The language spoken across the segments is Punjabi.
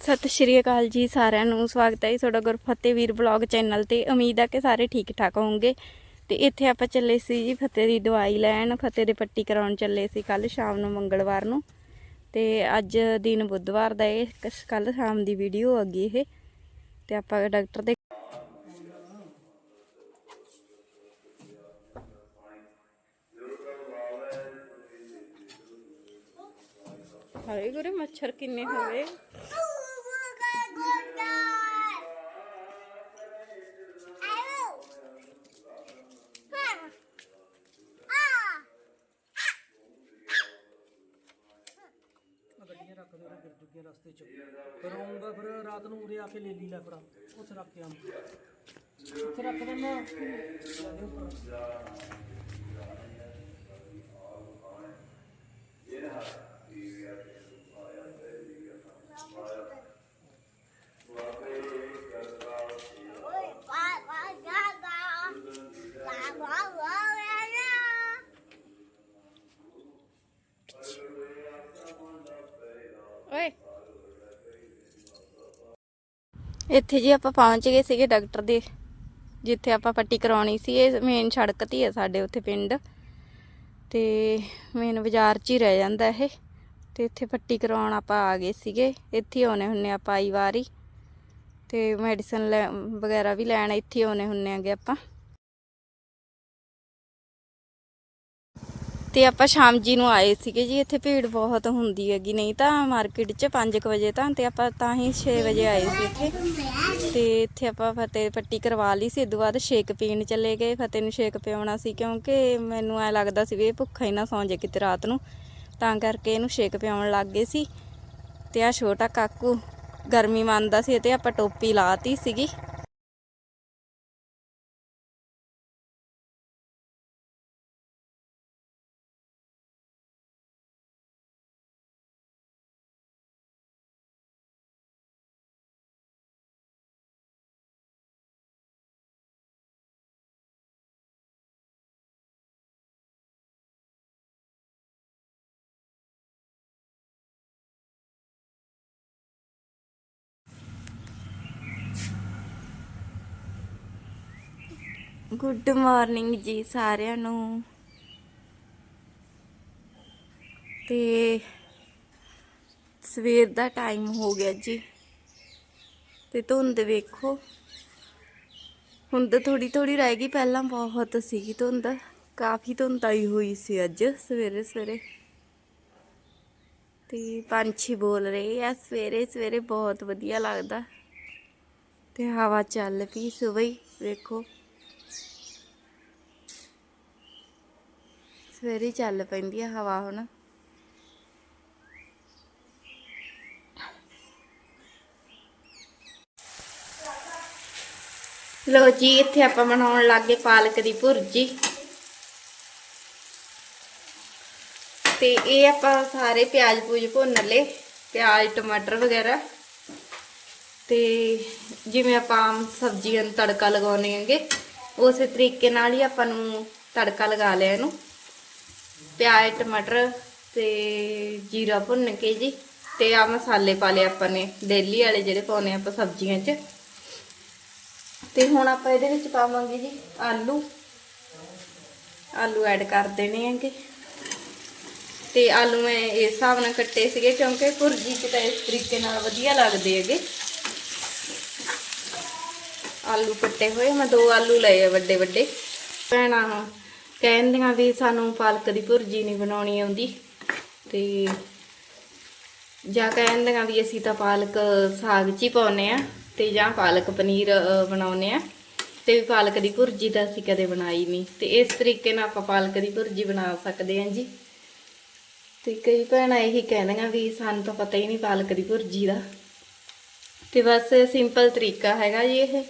ਸਤਿ ਸ਼੍ਰੀ ਅਕਾਲ ਜੀ ਸਾਰਿਆਂ ਨੂੰ, ਸਵਾਗਤ ਹੈ ਤੁਹਾਡਾ ਗੁਰਫਤਿਹ ਵੀਰ ਬਲੌਗ ਚੈਨਲ ਤੇ। ਉਮੀਦ ਹੈ ਕਿ ਸਾਰੇ ਠੀਕ ਠਾਕ ਹੋਵੋਗੇ। ਤੇ ਇੱਥੇ ਆਪਾਂ ਚੱਲੇ ਸੀ ਜੀ ਫਤਿਹ ਦੀ ਦਵਾਈ ਲੈਣ, ਫਤਿਹ ਦੇ ਪੱਟੀ ਕਰਾਉਣ ਚੱਲੇ ਸੀ ਕੱਲ ਸ਼ਾਮ ਨੂੰ ਮੰਗਲਵਾਰ ਨੂੰ। ਤੇ ਅੱਜ ਦਿਨ ਬੁੱਧਵਾਰ ਦਾ ਇਹ ਕੱਲ ਸ਼ਾਮ ਦੀ ਵੀਡੀਓ ਅੱਗੀ ਇਹ। ਤੇ ਆਪਾਂ ਡਾਕਟਰ ਦੇ ਹਾਏ ਗੁਰੇ, ਮੱਛਰ ਕਿੰਨੇ ਹੋਵੇ ਗੱਡੀਆਂ ਗਿਰ ਜੁਗੀਆਂ ਰਸਤੇ 'ਚ। ਫਿਰ ਆਉਂਗਾ, ਫਿਰ ਰਾਤ ਨੂੰ ਉਰੇ ਆ ਕੇ ਲੈ ਲਈ ਲੈ ਫੜਾ ਉੱਥੇ ਰੱਖ ਕੇ ਆਵਾਂ ਉੱਥੇ ਰੱਖ ਦਿੰਦਾ। ਇੱਥੇ ਜੀ ਆਪਾਂ ਪਹੁੰਚ ਗਏ ਸੀਗੇ ਡਾਕਟਰ ਦੇ, ਜਿੱਥੇ ਆਪਾਂ ਪੱਟੀ ਕਰਾਉਣੀ ਸੀ, ਇਹ ਮੇਨ ਸੜਕ ਤੇ ਹੈ ਸਾਡੇ ਉੱਥੇ ਪਿੰਡ। ਤੇ ਮੇਨ ਬਾਜ਼ਾਰ 'ਚ ਹੀ ਰਹਿ ਜਾਂਦਾ ਇਹ, ਤੇ ਇੱਥੇ ਪੱਟੀ ਕਰਾਉਣ ਆਪਾਂ ਆ ਗਏ ਸੀਗੇ। ਇੱਥੇ ਹੀ ਆਉਨੇ ਹੁੰਨੇ ਆਪਾਂ ਆਈ ਵਾਰੀ, ਤੇ ਮੈਡੀਸਨ ਵਗੈਰਾ ਵੀ ਲੈਣ ਇੱਥੇ ਹੀ ਆਉਨੇ ਹੁੰਨੇ ਆਗੇ ਆਪਾਂ। ਤੇ ਆਪਾਂ ਸ਼ਾਮ ਜੀ ਨੂੰ ਆਏ ਸੀਗੇ ਜੀ, ਇੱਥੇ ਭੀੜ ਬਹੁਤ ਹੁੰਦੀ ਹੈਗੀ, ਨਹੀਂ ਤਾਂ ਮਾਰਕੀਟ 'ਚ 5 ਵਜੇ ਤਾਂ, ਤੇ ਆਪਾਂ ਤਾਂ ਹੀ 6 ਵਜੇ ਆਏ ਸੀ ਇੱਥੇ। ਤੇ ਇੱਥੇ ਆਪਾਂ ਫਤਿਹ ਪੱਟੀ ਕਰਵਾ ਲਈ ਸੀ ਇਦੋਂ ਬਾਅਦ ਸ਼ੇਕ ਪੀਣ ਚਲੇ ਗਏ, ਫਤਿਹ ਨੂੰ ਸ਼ੇਕ ਪਿਆਉਣਾ ਸੀ, ਕਿਉਂਕਿ ਮੈਨੂੰ ਐ ਲੱਗਦਾ ਸੀ ਵੀ ਇਹ ਭੁੱਖਾ ਹੀ ਨਾ ਸੌਂ ਜੇ ਕਿਤੇ ਰਾਤ ਨੂੰ। ਤਾਂ ਕਰਕੇ ਇਹਨੂੰ ਸ਼ੇਕ ਪਿਆਉਣ ਲੱਗ ਗਏ ਸੀ। ਤੇ ਆ ਛੋਟਾ ਕਾਕੂ ਗਰਮੀ ਮੰਨਦਾ ਸੀ, ਤੇ ਆਪਾਂ ਟੋਪੀ ਲਾਤੀ ਸੀਗੀ। ਗੁੱਡ ਮਾਰਨਿੰਗ ਜੀ ਸਾਰਿਆਂ ਨੂੰ। ਤੇ ਸਵੇਰ ਦਾ ਟਾਈਮ ਹੋ ਗਿਆ ਜੀ। ਤੇ ਧੁੰਦ ਵੇਖੋ। ਹੁਣ ਤਾਂ ਥੋੜੀ ਥੋੜੀ ਰਹਿ ਗਈ, ਪਹਿਲਾਂ ਬਹੁਤ ਸੀਗੀ ਧੁੰਦ। ਕਾਫੀ ਧੁੰਦ ਆਈ ਹੋਈ ਸੀ ਅੱਜ, ਸਵੇਰੇ ਸਵੇਰੇ। ਤੇ ਪੰਛੀ ਬੋਲ ਰਹੇ ਆ, ਸਵੇਰੇ ਸਵੇਰੇ ਬਹੁਤ ਵਧੀਆ ਲੱਗਦਾ। ਤੇ ਹਵਾ ਚੱਲ ਪਈ ਸਵੇਰ ਵੇਖੋ। ਸਵੇਰੇ ਚੱਲ ਪੈਂਦੀ ਆ ਹਵਾ ਹੁਣ। ਲੋ ਜੀ, ਇੱਥੇ ਆਪਾਂ ਬਣਾਉਣ ਲੱਗੇ ਪਾਲਕ ਦੀ ਭੁਰਜੀ। ਤੇ ਇਹ ਆਪਾਂ ਸਾਰੇ ਪਿਆਜ਼ ਪੂਜ ਭੁੰਨ ਲਏ, ਪਿਆਜ਼, ਟਮਾਟਰ ਵਗੈਰਾ। ਤੇ ਜਿਵੇਂ ਆਪਾਂ ਆਮ ਸਬਜ਼ੀਆਂ ਨੂੰ ਤੜਕਾ ਲਗਾਉਣੇ ਹੈਗੇ, ਉਸੇ ਤਰੀਕੇ ਨਾਲ ਹੀ ਆਪਾਂ ਨੂੰ ਤੜਕਾ ਲਗਾ ਲਿਆ ਇਹਨੂੰ। ਪਿਆਜ਼, ਟਮਾਟਰ ਤੇ ਜੀਰਾ ਭੁੰਨ ਕੇ ਜੀ ਤੇ ਆ ਮਸਾਲੇ ਪਾ ਲਏ ਆਪਾਂ ਨੇ, ਡੇਲੀ ਵਾਲੇ ਜਿਹੜੇ ਪਾਉਨੇ ਆਪਾਂ ਸਬਜ਼ੀਆਂ 'ਚ। ਤੇ ਹੁਣ ਆਪਾਂ ਇਹਦੇ ਵਿੱਚ ਪਾਵਾਂਗੇ ਜੀ ਆਲੂ। ਆਲੂ ਐਡ ਕਰ ਦੇਣੇ ਹੈਗੇ। ਤੇ ਆਲੂ ਮੈਂ ਇਸ ਹਿਸਾਬ ਨਾਲ ਕੱਟੇ ਸੀਗੇ ਕਿਉਂਕਿ ਭੁਰਜੀ 'ਚ ਤਾਂ ਇਸ ਤਰੀਕੇ ਨਾਲ ਵਧੀਆ ਲੱਗਦੇ ਹੈਗੇ। ਆਲੂ ਕੱਟੇ ਹੋਏ ਮੈਂ ਦੋ ਆਲੂ ਲਏ ਆ ਵੱਡੇ ਵੱਡੇ ਭੈਣਾਂ ਕਹਿੰਦੀਆਂ ਵੀ ਸਾਨੂੰ ਪਾਲਕ ਦੀ ਭੁਰਜੀ ਨਹੀਂ ਬਣਾਉਣੀ ਆਉਂਦੀ। ਤੇ ਜਾਂ ਕਹਿੰਦੀਆਂ ਵੀ ਅਸੀਂ ਤਾਂ ਪਾਲਕ ਸਾਗ 'ਚ ਹੀ ਪਾਉਨੇ ਆ ਤੇ ਜਾਂ ਪਾਲਕ ਪਨੀਰ ਅ, ਬਣਾਉਨੇ ਆ ਤੇ ਪਾਲਕ ਦੀ ਭੁਰਜੀ ਤਾਂ ਅਸੀਂ ਕਦੇ ਬਣਾਈ ਨਹੀਂ। ਤੇ ਇਸ ਤਰੀਕੇ ਨਾਲ ਆਪਾਂ ਪਾਲਕ ਦੀ ਭੁਰਜੀ ਬਣਾ ਸਕਦੇ ਹਾਂ ਜੀ। ਤੇ ਕਈ ਭੈਣਾਂ ਇਹੀ ਕਹਿੰਦੀਆਂ ਵੀ ਸਾਨੂੰ ਤਾਂ ਪਤਾ ਹੀ ਨਹੀਂ ਪਾਲਕ ਦੀ ਭੁਰਜੀ ਦਾ। ਤੇ ਬਸ ਸਿੰਪਲ ਤਰੀਕਾ ਹੈਗਾ ਜੀ ਇਹ।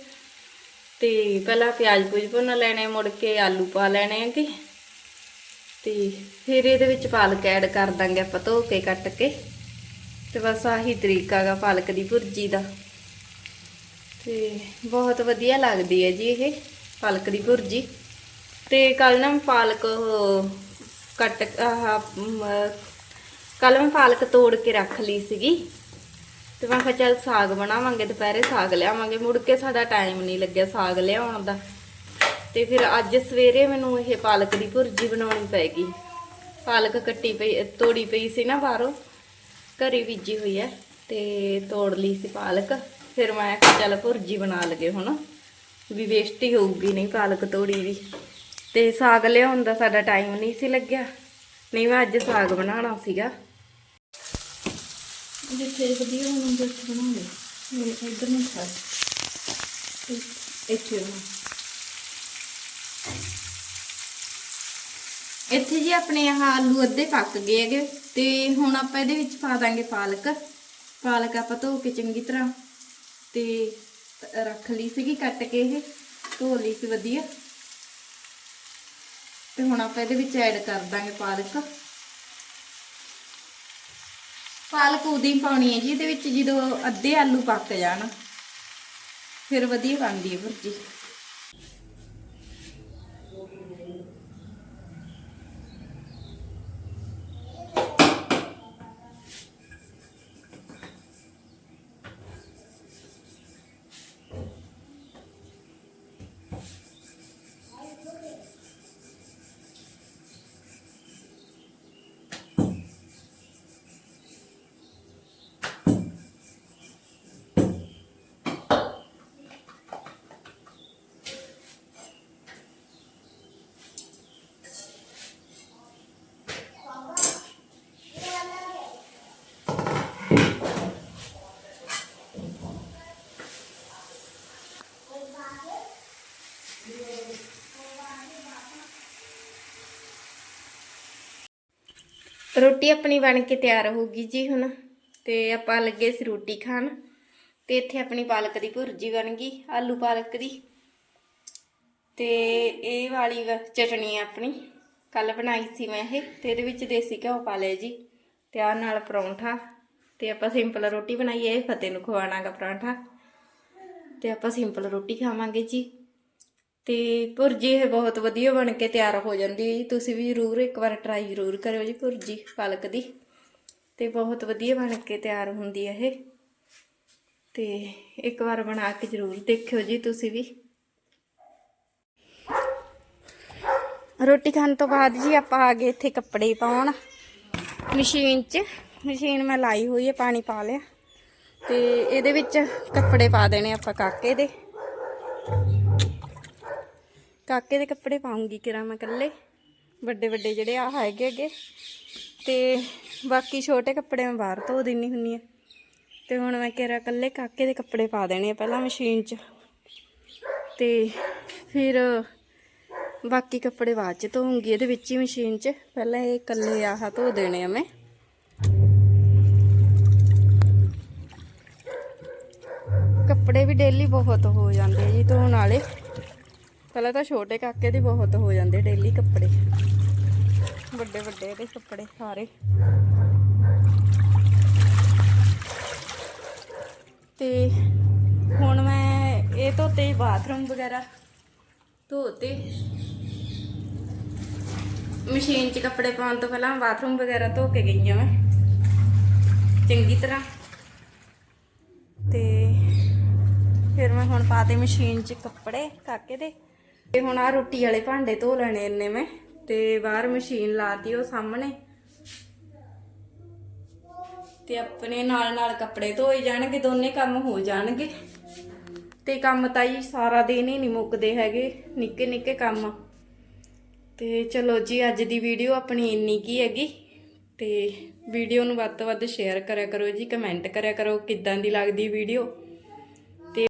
ਤੇ ਪਹਿਲਾਂ ਪਿਆਜ਼ ਪੂਜ ਭੁੰਨ ਲੈਣੇ, ਮੁੜ ਕੇ ਆਲੂ ਪਾ ਲੈਣੇ ਹੈਗੇ। ਤੇ ਫਿਰ ਇਹਦੇ ਵਿੱਚ ਪਾਲਕ ਐਡ ਕਰ ਦਾਂਗੇ ਆਪਾਂ ਧੋ ਕੇ ਕੱਟ ਕੇ। ਤੇ ਬਸ ਆਹੀ ਤਰੀਕਾ ਹੈਗਾ ਪਾਲਕ ਦੀ ਭੁਰਜੀ ਦਾ। ਤੇ ਬਹੁਤ ਵਧੀਆ ਲੱਗਦੀ ਹੈ ਜੀ ਇਹ ਪਾਲਕ ਦੀ ਭੁਰਜੀ। ਤੇ ਕੱਲ ਨਾ ਮੈਂ ਪਾਲਕ ਉਹ ਕੱਟ, ਆਹ ਕੱਲ ਮੈਂ ਪਾਲਕ ਤੋੜ ਕੇ ਰੱਖ ਲਈ ਸੀਗੀ। ਤੇ ਮੈਂ ਕਿਹਾ ਚੱਲ ਸਾਗ ਬਣਾਵਾਂਗੇ, ਦੁਪਹਿਰੇ ਸਾਗ ਲਿਆਵਾਂਗੇ। ਮੁੜ ਕੇ ਸਾਡਾ ਟਾਈਮ ਨਹੀਂ ਲੱਗਿਆ ਸਾਗ ਲਿਆਉਣ ਦਾ। ਤੇ ਫਿਰ ਅੱਜ ਸਵੇਰੇ ਮੈਨੂੰ ਇਹ ਪਾਲਕ ਦੀ ਭੁਰਜੀ ਬਣਾਉਣੀ ਪੈਗੀ ਪਾਲਕ ਕੱਟੀ ਪਈ ਤੋੜੀ ਪਈ ਸੀ ਨਾ ਬਾਹਰੋਂ। ਘਰੇ ਬੀਜੀ ਹੋਈ ਹੈ ਤੇ ਤੋੜ ਲਈ ਸੀ ਪਾਲਕ। ਫਿਰ ਮੈਂ ਕਿਹਾ ਚੱਲ ਭੁਰਜੀ ਬਣਾ ਲਗੇ ਹੁਣ। ਵੀ ਵੇਸਟ ਹੀ ਹੋਊਗੀ ਨਹੀਂ ਪਾਲਕ ਤੋੜੀ ਦੀ ਤੇ ਸਾਗ ਲਿਆਉਣ ਦਾ ਸਾਡਾ ਟਾਈਮ ਨਹੀਂ ਸੀ ਲੱਗਿਆ। ਨਹੀਂ ਮੈਂ ਅੱਜ ਸਾਗ ਬਣਾਉਣਾ ਸੀਗਾ। ਜਿੱਥੇ ਵਧੀਆ ਬਣੂਗੇ ਉੱਥੇ ਬਣਾ ਮੇਰੇ ਇੱਧਰ ਨੂੰ ਛੱਡ। ਇੱਥੇ ਬਣਾ ਇੱਥੇ ਜੀ ਆਪਣੇ ਆਹ ਆਲੂ ਅੱਧੇ ਪੱਕ ਗਏ ਹੈਗੇ ਤੇ ਹੁਣ ਆਪਾਂ ਇਹਦੇ ਵਿੱਚ ਪਾ ਦਾਂਗੇ ਪਾਲਕ। ਪਾਲਕ ਆਪਾਂ ਧੋ ਕੇ ਚੰਗੀ ਤਰ੍ਹਾਂ ਤੇ ਰੱਖ ਲਈ ਸੀਗੀ ਕੱਟ ਕੇ ਇਹ। ਧੋ ਲਈ ਸੀ ਵਧੀਆ। ਤੇ ਹੁਣ ਆਪਾਂ ਇਹਦੇ ਵਿੱਚ ਐਡ ਕਰ ਦਾਂਗੇ ਪਾਲਕ। ਪਾਲਕ ਉਦੋਂ ਪਾਉਣੀ ਹੈ ਜੀ, ਇਹਦੇ ਵਿੱਚ ਜਦੋਂ ਅੱਧੇ ਆਲੂ ਪੱਕ ਜਾਣ, ਫਿਰ ਵਧੀਆ ਬਣਦੀ ਹੈ ਭੁਰਜੀ। ਰੋਟੀ ਆਪਣੀ ਬਣ ਕੇ ਤਿਆਰ ਹੋ ਗਈ ਜੀ ਹੁਣ, ਤੇ ਆਪਾਂ ਲੱਗੇ ਸੀ ਰੋਟੀ ਖਾਣ, ਤੇ ਇੱਥੇ ਆਪਣੀ ਪਾਲਕ ਦੀ ਭੁਰਜੀ ਬਣ ਗਈ, ਆਲੂ ਪਾਲਕ ਦੀ। ਤੇ ਇਹ ਵਾਲੀ ਵ- ਚਟਣੀ ਆ ਆਪਣੀ, ਕੱਲ ਬਣਾਈ ਸੀ ਮੈਂ ਇਹ, ਤੇ ਇਹਦੇ ਵਿੱਚ ਦੇਸੀ ਘਿਓ ਪਾ ਲਿਆ ਜੀ, ਤੇ ਆਹ ਨਾਲ ਪਰੌਂਠਾ, ਤੇ ਆਪਾਂ ਸਿੰਪਲ ਰੋਟੀ ਬਣਾਈ, ਇਹ ਫਤਿਹ ਨੂੰ ਖਵਾਣਾਗਾ ਪਰੌਂਠਾ, ਤੇ ਆਪਾਂ ਸਿੰਪਲ ਰੋਟੀ ਖਾਵਾਂਗੇ ਜੀ। ਤੇ ਭੁਰਜੀ ਇਹ ਬਹੁਤ ਵਧੀਆ ਬਣ ਕੇ ਤਿਆਰ ਹੋ ਜਾਂਦੀ ਹੈ ਜੀ। ਤੁਸੀਂ ਵੀ ਜ਼ਰੂਰ ਇੱਕ ਵਾਰ ਟਰਾਈ ਜ਼ਰੂਰ ਕਰਿਓ ਜੀ ਭੁਰਜੀ ਪਾਲਕ ਦੀ। ਤੇ ਬਹੁਤ ਵਧੀਆ ਬਣ ਕੇ ਤਿਆਰ ਹੁੰਦੀ ਹੈ ਇਹ। ਤੇ ਇੱਕ ਵਾਰ ਬਣਾ ਕੇ ਜ਼ਰੂਰ ਦੇਖਿਓ ਜੀ ਤੁਸੀਂ ਵੀ। ਰੋਟੀ ਖਾਣ ਤੋਂ ਬਾਅਦ ਜੀ ਆਪਾਂ ਆ ਗਏ ਇੱਥੇ ਕੱਪੜੇ ਪਾਉਣ। ਮਸ਼ੀਨ 'ਚ, ਮਸ਼ੀਨ ਮੈਂ ਲਾਈ ਹੋਈ ਹੈ, ਪਾਣੀ ਪਾ ਲਿਆ। ਤੇ ਇਹਦੇ ਵਿੱਚ ਕੱਪੜੇ ਪਾ ਦੇਣੇ ਆਪਾਂ ਕਾਕੇ ਦੇ। ਕਾਕੇ ਦੇ ਕੱਪੜੇ ਪਾਉਂਗੀ ਕਿਰਾ ਮੈਂ ਇਕੱਲੇ। ਵੱਡੇ ਵੱਡੇ ਜਿਹੜੇ ਆ ਹੈਗੇ ਅੱਗੇ। ਤੇ ਬਾਕੀ ਛੋਟੇ ਕੱਪੜੇ ਮੈਂ ਬਾਹਰ ਧੋ ਦਿੰਨੀ ਹੁੰਨੀ ਆ। ਤੇ ਹੁਣ ਮੈਂ ਕਿਰਾ ਇਕੱਲੇ ਕਾਕੇ ਦੇ ਕੱਪੜੇ ਪਾ ਦੇਣੇ ਆ ਪਹਿਲਾਂ ਮਸ਼ੀਨ 'ਚ। ਤੇ ਫਿਰ ਬਾਕੀ ਕੱਪੜੇ ਬਾਅਦ 'ਚ ਧੋਉਂਗੀ ਇਹਦੇ ਵਿੱਚ ਹੀ ਮਸ਼ੀਨ 'ਚ। ਪਹਿਲਾਂ ਇਹ ਇਕੱਲੇ ਆਹ ਧੋ ਦੇਣੇ ਆ ਮੈਂ। ਕੱਪੜੇ ਵੀ ਡੇਲੀ ਬਹੁਤ ਹੋ ਜਾਂਦੇ ਜੀ ਧੋਣ ਵਾਲੇ। ਪਹਿਲਾਂ ਤਾਂ ਛੋਟੇ ਕਾਕੇ ਦੇ ਬਹੁਤ ਹੋ ਜਾਂਦੇ ਡੇਲੀ ਕੱਪੜੇ। ਵੱਡੇ ਵੱਡੇ ਇਹਦੇ ਕੱਪੜੇ ਸਾਰੇ। ਤੇ ਹੁਣ ਮੈਂ ਇਹ ਧੋਤੇ ਬਾਥਰੂਮ ਵਗੈਰਾ। ਧੋਤੇ। ਮਸ਼ੀਨ 'ਚ ਕੱਪੜੇ ਪਾਉਣ ਤੋਂ ਪਹਿਲਾਂ ਬਾਥਰੂਮ ਵਗੈਰਾ ਧੋ ਕੇ ਗਈ ਹਾਂ ਮੈਂ। ਚੰਗੀ ਤਰ੍ਹਾਂ। ਤੇ ਫਿਰ ਮੈਂ ਹੁਣ ਪਾਤੇ ਮਸ਼ੀਨ 'ਚ ਕੱਪੜੇ ਕਾਕੇ ਦੇ। ਤੇ ਹੁਣ ਆ ਰੋਟੀ ਵਾਲੇ ਭਾਂਡੇ ਧੋ ਲੈਣੇ ਇੰਨੇ ਮੈਂ, ਤੇ ਬਾਹਰ ਮਸ਼ੀਨ ਲਾਤੀ ਉਹ ਸਾਹਮਣੇ। ਤੇ ਆਪਣੇ ਨਾਲ ਨਾਲ ਕੱਪੜੇ ਧੋਏ ਜਾਣਗੇ, ਦੋਨੇ ਕੰਮ ਹੋ ਜਾਣਗੇ। ਤੇ ਕੰਮ ਤਾਂ ਜੀ ਸਾਰਾ ਦਿਨ ਹੀ ਨਹੀਂ ਮੁੱਕਦੇ ਹੈਗੇ ਨਿੱਕੇ ਨਿੱਕੇ ਕੰਮ। ਤੇ ਚਲੋ ਜੀ, ਅੱਜ ਦੀ ਵੀਡੀਓ ਆਪਣੀ ਇੰਨੀ ਕੀ ਹੈਗੀ। ਤੇ ਵੀਡੀਓ ਨੂੰ ਵੱਧ ਤੋਂ ਵੱਧ ਸ਼ੇਅਰ ਕਰਿਆ ਕਰੋ ਜੀ ਕਮੈਂਟ ਕਰਿਆ ਕਰੋ, ਕਿੱਦਾਂ ਦੀ ਲੱਗਦੀ ਵੀਡੀਓ।